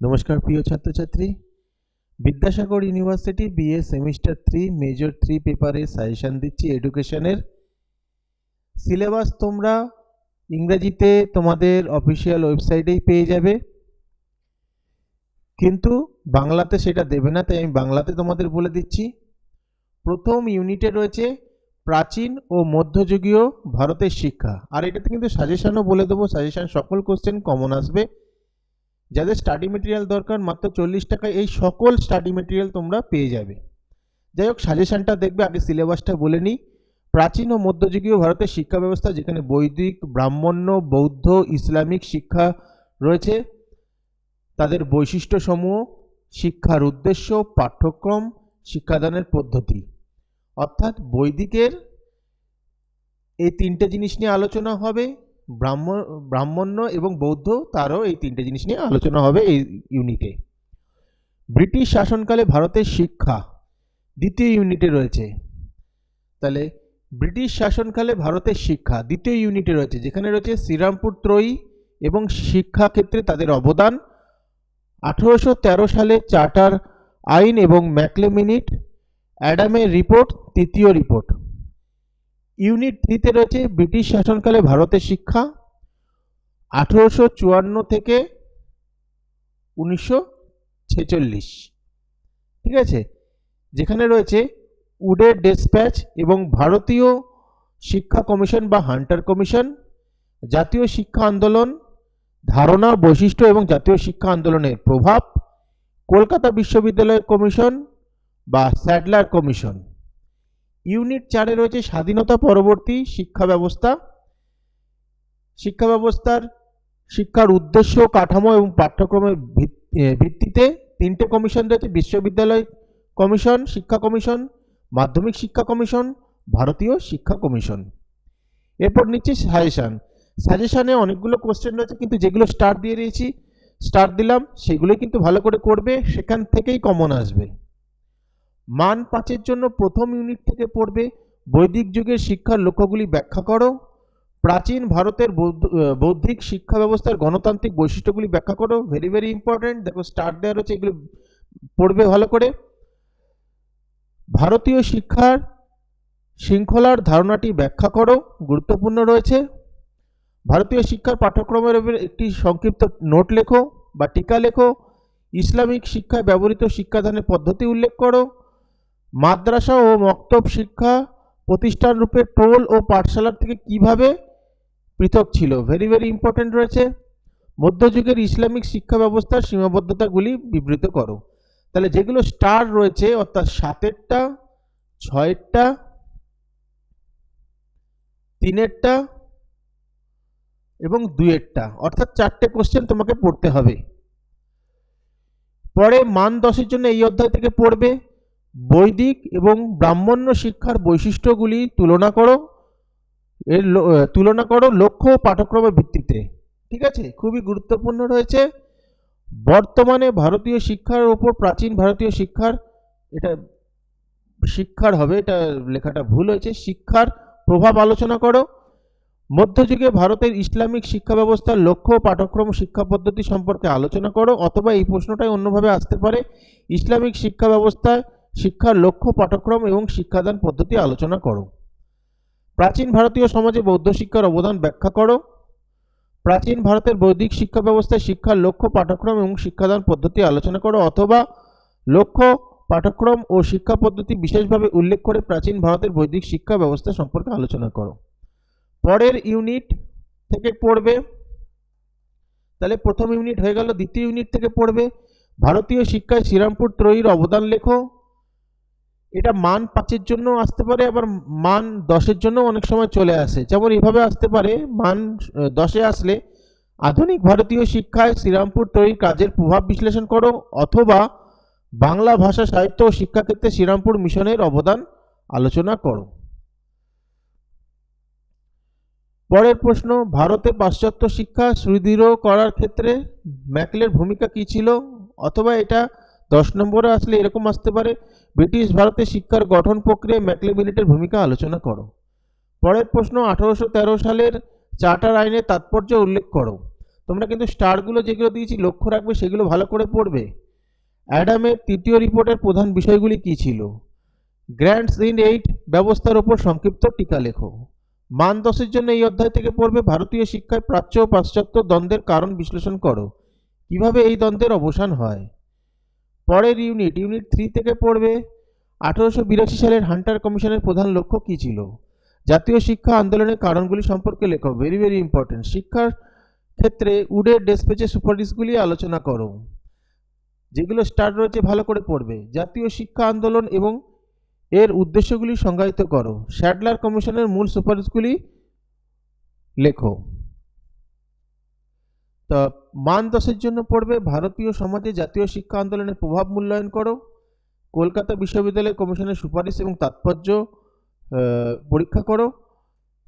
নমস্কার, প্রিয় ছাত্রছাত্রী। Vidyasagar university BA semester three, major three পেপারে সাজেশান দিচ্ছি এডুকেশনের। সিলেবাস তোমরা ইংরেজিতে তোমাদের অফিসিয়াল ওয়েবসাইটেই পেয়ে যাবে। কিন্তু বাংলাতে সেটা দেবে না, তাই আমি বাংলাতে তোমাদের বলে দিচ্ছি। প্রথম ইউনিটে রয়েছে প্রাচীন ও মধ্যযুগীয় ভারতের শিক্ষা। আর এটাতে কিন্তু সাজেশানও বলে দেবো, সাজেশান সকল কোশ্চেন কমন আসবে। যাদের স্টাডি মেটেরিয়াল দরকার মাত্র চল্লিশ টাকায় এই সকল স্টাডি মেটেরিয়াল তোমরা পেয়ে যাবে। যাই হোক সাজেশনটা দেখবে, আগে সিলেবাসটা বলে নিই। প্রাচীন ও মধ্যযুগীয় ভারতের শিক্ষা ব্যবস্থা, যেখানে বৈদিক, ব্রাহ্মণ্য, বৌদ্ধ, ইসলামিক শিক্ষা রয়েছে, তাদের বৈশিষ্ট্যসমূহ, শিক্ষার উদ্দেশ্য, পাঠ্যক্রম, শিক্ষাদানের পদ্ধতি। অর্থাৎ বৈদিকের এই তিনটে জিনিস নিয়ে আলোচনা হবে। ব্রাহ্ম, ব্রাহ্মণ্য এবং বৌদ্ধ তারও এই তিনটে জিনিস নিয়ে আলোচনা হবে এই ইউনিটে। ব্রিটিশ শাসনকালে ভারতের শিক্ষা দ্বিতীয় ইউনিটে রয়েছে। তাহলে ব্রিটিশ শাসনকালে ভারতের শিক্ষা দ্বিতীয় ইউনিটে রয়েছে, যেখানে রয়েছে শ্রীরামপুর ত্রয়ী এবং শিক্ষা ক্ষেত্রে তাদের অবদান। আঠেরোশো তেরো সালে চার্টার আইন এবং ম্যাকলেমিনিট, অ্যাডামের রিপোর্ট, তৃতীয় রিপোর্ট। ইউনিট থ্রিতে রয়েছে ব্রিটিশ শাসনকালে ভারতের শিক্ষা, আঠেরোশো চুয়ান্ন থেকে উনিশশো ছেচল্লিশ। ঠিক আছে? যেখানে রয়েছে উডের ডেসপ্যাচ এবং ভারতীয় শিক্ষা কমিশন বা হান্টার কমিশন, জাতীয় শিক্ষা আন্দোলন, ধারণা, বৈশিষ্ট্য এবং জাতীয় শিক্ষা আন্দোলনের প্রভাব, কলকাতা বিশ্ববিদ্যালয়ের কমিশন বা স্যাডলার কমিশন। ইউনিট চারে রয়েছে স্বাধীনতা পরবর্তী শিক্ষা ব্যবস্থা। শিক্ষা ব্যবস্থার শিক্ষার উদ্দেশ্য, কাঠামো এবং পাঠ্যক্রমের ভিত- ভিত্তিতে তিনটে কমিশন রয়েছে, বিশ্ববিদ্যালয় কমিশন, শিক্ষা কমিশন, মাধ্যমিক শিক্ষা কমিশন, ভারতীয় শিক্ষা কমিশন। এরপর নিচ্ছে সাজেশান। সাজেশানে অনেকগুলো কোশ্চেন রয়েছে, কিন্তু যেগুলো স্টার দিয়ে দিয়েছি স্টার দিলাম, সেগুলোই কিন্তু ভালো করে করবে, সেখান থেকেই কমন আসবে। মান পাঁচের জন্য প্রথম ইউনিট থেকে পড়বে। বৈদিক যুগের শিক্ষার লক্ষ্যগুলি ব্যাখ্যা করো। প্রাচীন ভারতের বৌদ্ধ- বৌদ্ধিক শিক্ষা ব্যবস্থার গণতান্ত্রিক বৈশিষ্ট্যগুলি ব্যাখ্যা করো। ভেরি ভেরি ইম্পর্ট্যান্ট দেখো স্টার্ট দেওয়া রয়েছে, এগুলি পড়বে ভালো করে। ভারতীয় শিক্ষার শৃঙ্খলার ধারণাটি ব্যাখ্যা করো, গুরুত্বপূর্ণ রয়েছে। ভারতীয় শিক্ষার পাঠ্যক্রমের উপর একটি সংক্ষিপ্ত নোট লেখো বা টিকা লেখো। ইসলামিক শিক্ষায় ব্যবহৃত শিক্ষাদানের পদ্ধতি উল্লেখ করো। মাদ্রাসা ও মক্তব শিক্ষা প্রতিষ্ঠান রূপে টোল ও পাঠশালার থেকে কীভাবে পৃথক ছিল? ভেরি ভেরি ইম্পর্ট্যান্ট রয়েছে। মধ্যযুগের ইসলামিক শিক্ষা ব্যবস্থার সীমাবদ্ধতাগুলি বিবৃত করো। তাহলে যেগুলো স্টার রয়েছে, অর্থাৎ সাতেরটা ছয়েরটা তিনেরটা এবং দুয়েরটা অর্থাৎ চারটে কোশ্চেন তোমাকে পড়তে হবে। পরে মান দশের জন্য এই অধ্যায় থেকে পড়বে। বৈদিক এবং ব্রাহ্মণ্য শিক্ষার বৈশিষ্ট্যগুলি তুলনা করো। এর তুলনা করো লক্ষ্য ও পাঠক্রমের ভিত্তিতে। ঠিক আছে? খুবই গুরুত্বপূর্ণ রয়েছে। বর্তমানে ভারতীয় শিক্ষার ওপর প্রাচীন ভারতীয় শিক্ষার, এটা শিক্ষার হবে, এটা লেখাটা ভুল হয়েছে, শিক্ষার প্রভাব আলোচনা করো। মধ্যযুগে ভারতের ইসলামিক শিক্ষা ব্যবস্থার লক্ষ্য পাঠ্যক্রম শিক্ষা পদ্ধতি সম্পর্কে আলোচনা করো, অথবা এই প্রশ্নটাই অন্যভাবে আসতে পারে। ইসলামিক শিক্ষা ব্যবস্থায় শিক্ষার লক্ষ্য পাঠ্যক্রম এবং শিক্ষাদান পদ্ধতি আলোচনা করো। প্রাচীন ভারতীয় সমাজে বৌদ্ধ শিক্ষার অবদান ব্যাখ্যা করো। প্রাচীন ভারতের বৈদিক শিক্ষা ব্যবস্থায় শিক্ষার লক্ষ্য পাঠ্যক্রম এবং শিক্ষাদান পদ্ধতি আলোচনা করো অথবা লক্ষ্য পাঠ্যক্রম ও শিক্ষা পদ্ধতি বিশেষভাবে উল্লেখ করে প্রাচীন ভারতের বৈদিক শিক্ষা ব্যবস্থা সম্পর্কে আলোচনা করো। পরের ইউনিট থেকে পড়বে, তাহলে প্রথম ইউনিট হয়ে গেল, দ্বিতীয় ইউনিট থেকে পড়বে। ভারতীয় শিক্ষায় শ্রীরামপুর ত্রয়ীর অবদান লেখো। এটা মান পাঁচের জন্য আসতে পারে, আবার মান দশের জন্য অনেক সময় চলে আসে। যেমন এভাবে আসতে পারে, মান দশে আসলে আধুনিক ভারতীয় শিক্ষায় শ্রীরামপুর তৈরির কাজের প্রভাব বিশ্লেষণ করো, অথবা বাংলা ভাষা সাহিত্য ও শিক্ষাক্ষেত্রে শ্রীরামপুর মিশনের অবদান আলোচনা করো। পরের প্রশ্ন, ভারতে পাশ্চাত্য শিক্ষা সুদৃঢ় করার ক্ষেত্রে ম্যাকলের ভূমিকা কী ছিল? অথবা এটা দশ নম্বরে আসলে এরকম আসতে পারে, ব্রিটিশ ভারতে শিক্ষার গঠন প্রক্রিয়ায় ম্যাকলেমিনেটের ভূমিকা আলোচনা করো। পরের প্রশ্ন, আঠারোশো তেরো সালের চার্টার আইনের তাৎপর্য উল্লেখ করো। তোমরা কিন্তু স্টারগুলো যেগুলো দিয়েছি, লক্ষ্য রাখবে, সেগুলো ভালো করে পড়বে। অ্যাডামের তৃতীয় রিপোর্টের প্রধান বিষয়গুলি কী ছিল? গ্র্যান্ডস ইন এইট ব্যবস্থার ওপর সংক্ষিপ্ত টিকা লেখো। মান দশের জন্য এই অধ্যায় থেকে পড়বে, ভারতীয় শিক্ষায় প্রাচ্য ও পাশ্চাত্য দ্বন্দ্বের কারণ বিশ্লেষণ করো। কীভাবে এই দ্বন্দ্বের অবসান হয়? পরের ইউনিট ইউনিট থ্রি থেকে পড়বে। আঠারোশো বিরাশি সালের হান্টার কমিশনের প্রধান লক্ষ্য কী ছিল? জাতীয় শিক্ষা আন্দোলনের কারণগুলি সম্পর্কে লেখো। ভেরি ভেরি ইম্পর্টেন্ট শিক্ষার ক্ষেত্রে উডের ডেসপেচে সুপারিশগুলি আলোচনা করো। যেগুলো স্টার্ট রয়েছে, ভালো করে পড়বে। জাতীয় শিক্ষা আন্দোলন এবং এর উদ্দেশ্যগুলি সংজ্ঞায়িত করো। শ্যাডলার কমিশনের মূল সুপারিশগুলি লেখো। তা মান দশের জন্য পড়বে। ভারতীয় সমাজে জাতীয় শিক্ষা আন্দোলনের প্রভাব মূল্যায়ন করো। কলকাতা বিশ্ববিদ্যালয় কমিশনের সুপারিশ এবং তাৎপর্য পরীক্ষা করো।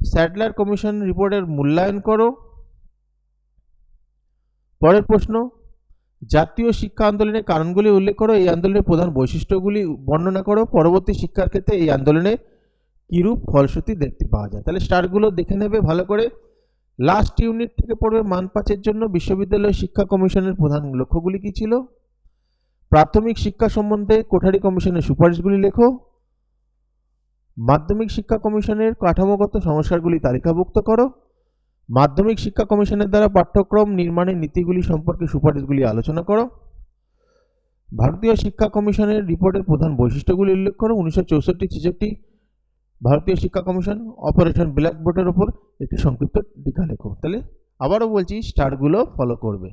স্যাডলার কমিশন রিপোর্টের মূল্যায়ন করো। পরের প্রশ্ন, জাতীয় শিক্ষা আন্দোলনের কারণগুলি উল্লেখ করো। এই আন্দোলনের প্রধান বৈশিষ্ট্যগুলি বর্ণনা করো। পরবর্তী শিক্ষার ক্ষেত্রে এই আন্দোলনে কিরূপ ফলশ্রুতি দেখতে পাওয়া যায়? তাহলে স্টারগুলো দেখে নেবে ভালো করে। লাস্ট ইউনিট থেকে পড়বে মান পাঁচের জন্য বিশ্ববিদ্যালয় শিক্ষা কমিশনের প্রধান লক্ষ্যগুলি কী ছিল? প্রাথমিক শিক্ষা সম্বন্ধে কোঠারি কমিশনের সুপারিশগুলি লেখো। মাধ্যমিক শিক্ষা কমিশনের কাঠামোগত সংস্কারগুলি তালিকাভুক্ত করো। মাধ্যমিক শিক্ষা কমিশনের দ্বারা পাঠ্যক্রম নির্মাণের নীতিগুলি সম্পর্কে সুপারিশগুলি আলোচনা করো। ভারতীয় শিক্ষা কমিশনের রিপোর্টের প্রধান বৈশিষ্ট্যগুলি উল্লেখ করো। উনিশশো চৌষট্টি, ছেষট্টি ভারতীয় শিক্ষা কমিশন অপারেশন ব্ল্যাকবোর্ডের ওপর একটি সংক্ষিপ্ত টিকা লেখো। তাহলে আবারও বলছি, স্টারগুলো ফলো করবে।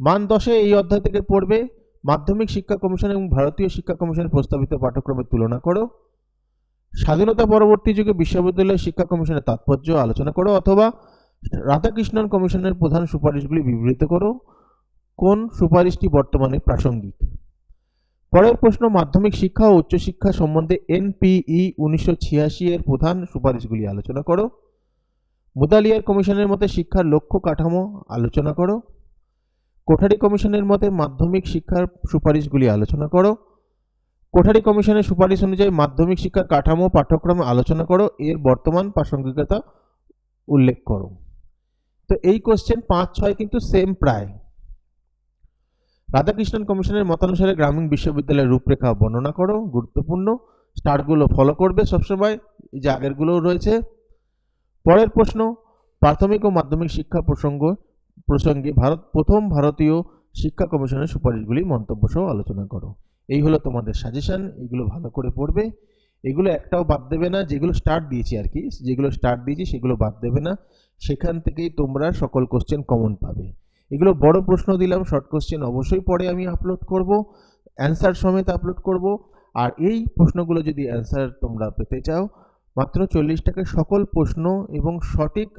মান দশে এই অধ্যায় থেকে পড়বে, মাধ্যমিক শিক্ষা কমিশন এবং ভারতীয় শিক্ষা কমিশনের প্রস্তাবিত পাঠ্যক্রমের তুলনা করো। স্বাধীনতা পরবর্তী যুগে বিশ্ববিদ্যালয় শিক্ষা কমিশনের তাৎপর্য আলোচনা করো, অথবা রাধাকৃষ্ণন কমিশনের প্রধান সুপারিশগুলি বিবৃত করো। কোন সুপারিশটি বর্তমানে প্রাসঙ্গিক? পরের প্রশ্ন, মাধ্যমিক শিক্ষা ও উচ্চশিক্ষা সম্বন্ধে এনপিই উনিশশো ছিয়াশি এর প্রধান সুপারিশগুলি আলোচনা করো। মুদালিয়ার কমিশনের মতে শিক্ষার লক্ষ্য কাঠামো আলোচনা করো। কোঠারি কমিশনের মতে মাধ্যমিক শিক্ষার সুপারিশগুলি আলোচনা করো। কোঠারি কমিশনের সুপারিশ অনুযায়ী মাধ্যমিক শিক্ষার কাঠামো পাঠ্যক্রমে আলোচনা করো। এর বর্তমান প্রাসঙ্গিকতা উল্লেখ করো। তো এই কোশ্চেন পাঁচ, ছয় কিন্তু সেম প্রায়। রাধাকৃষ্ণন কমিশনের মতানুসারে গ্রামীণ বিশ্ববিদ্যালয়ের রূপরেখা বর্ণনা করো, গুরুত্বপূর্ণ। স্টারগুলো ফলো করবে সবসময়, এই যে আগেরগুলোও রয়েছে। পরের প্রশ্ন, প্রাথমিক ও মাধ্যমিক শিক্ষা প্রসঙ্গ প্রসঙ্গে ভারত, প্রথম ভারতীয় শিক্ষা কমিশনের সুপারিশগুলি মন্তব্য সহ আলোচনা করো। এই হলো তোমাদের সাজেশান এগুলো ভালো করে পড়বে। এগুলো একটাও বাদ দেবে না, যেগুলো স্টার্ট দিয়েছি আর কি, যেগুলো স্টার্ট দিয়েছি সেগুলো বাদ দেবে না। সেখান থেকেই তোমরা সকল কোশ্চেন কমন পাবে। এগুলো বড় প্রশ্ন দিলাম শর্ট কোশ্চেন অবশ্যই পরে আমি আপলোড করব অ্যান্সার সমেত আপলোড করব, আর এই প্রশ্নগুলো যদি অ্যান্সার তোমরা পেতে চাও, মাত্র চল্লিশ টাকায় সকল প্রশ্ন এবং সঠিক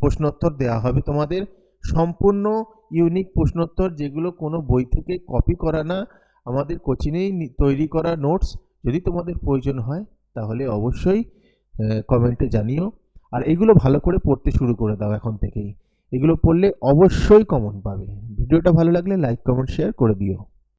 প্রশ্নোত্তর দেওয়া হবে তোমাদের। সম্পূর্ণ ইউনিক প্রশ্নোত্তর যেগুলো কোনো বই থেকে কপি করা না, আমাদের কোচিংয়েই তৈরি করা নোটস যদি তোমাদের প্রয়োজন হয়, তাহলে অবশ্যই কমেন্টে জানিও। আর এগুলো ভালো করে পড়তে শুরু করে দাও এখন থেকেই। এগুলো পড়লে অবশ্যই কমন পাবে। ভিডিওটা ভালো লাগলে লাইক কমেন্ট শেয়ার করে দিও।